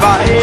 by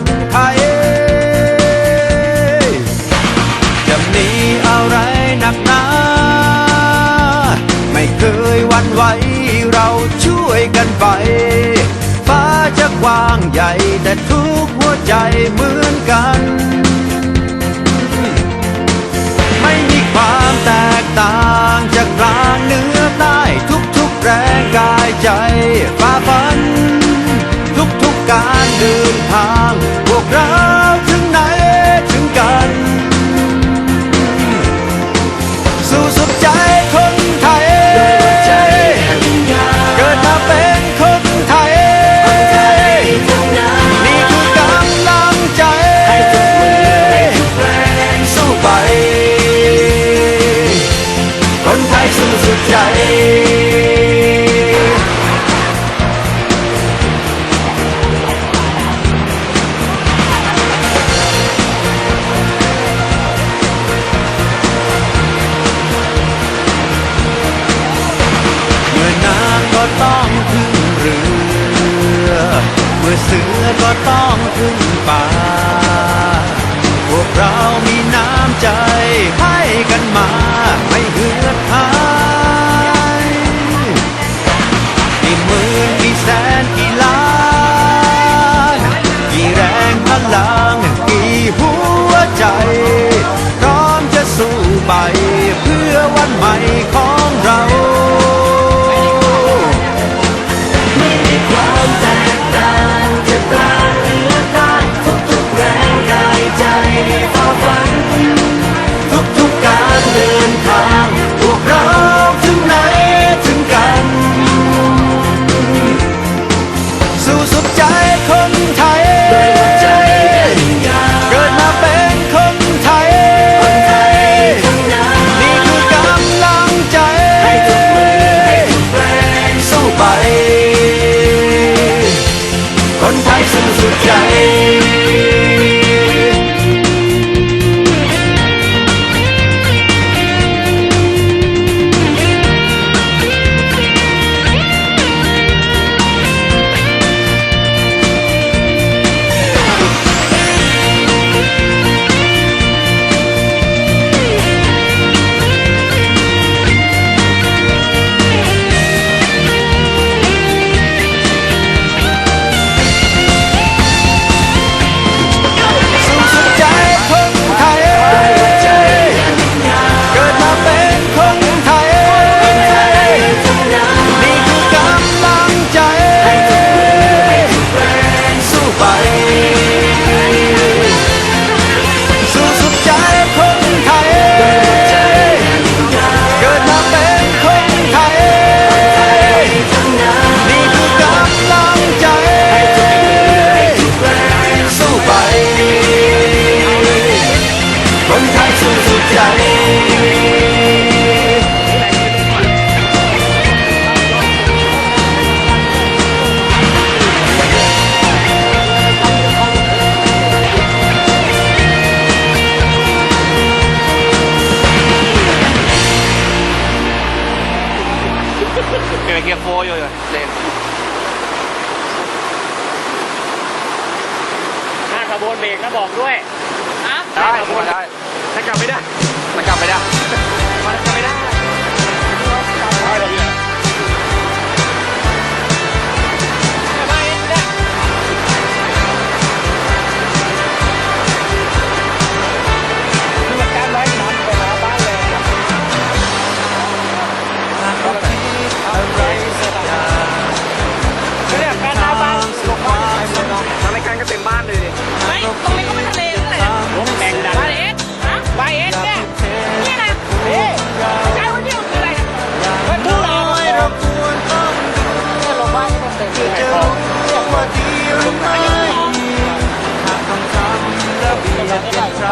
นไทยจะมีอะไรหนักหนาไม่เคยวันไหวเราช่วยกันไป ฟ้าจะกว้างใหญ่แต่ทุกหัวใจเหมือนกัน ไม่มีความแตกต่างจากกลางเนื้อใต้ทุกๆแรงกายใจฟ้าฝัน ทุกๆกการ เดินทางพวกเราถึงไหนถึงกัน สู่สุดใจคนไทย เกิดมาเป็นคนไทย นี่คือกำลังใจให้ทุกคนให้ทุกแรงสู้ไป คนไทยสู้สุดใจ สือก็ต้องขึ้นป่า พวกเรามีน้ำใจให้กันมาไม่เหือดหายกี่หมื่นกี่แสนกี่ล้านกี่แรงพลังกี่หัวใจ พร้อมจะสู้ไปเพื่อวันใหม่ของ ดเบรกแล้วบอกด้วย ฮะ ได้ได้ ถ้ากลับไม่ได้ มันกลับไปได้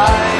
high.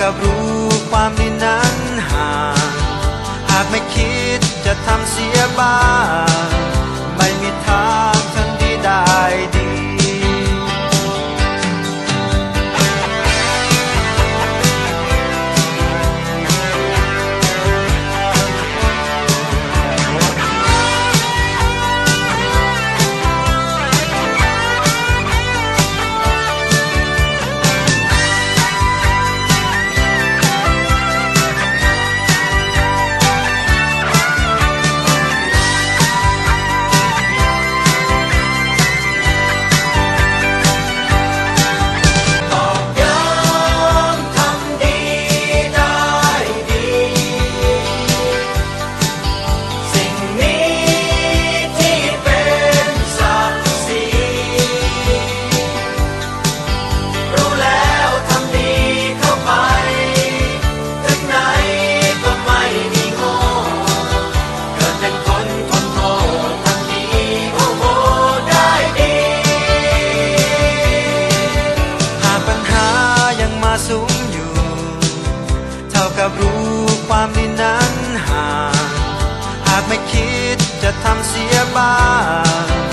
กับรู้ความดีนั้นห่าง หากไม่คิดจะทำเสียบ้าง ไม่คิดจะทำเสียบ้าง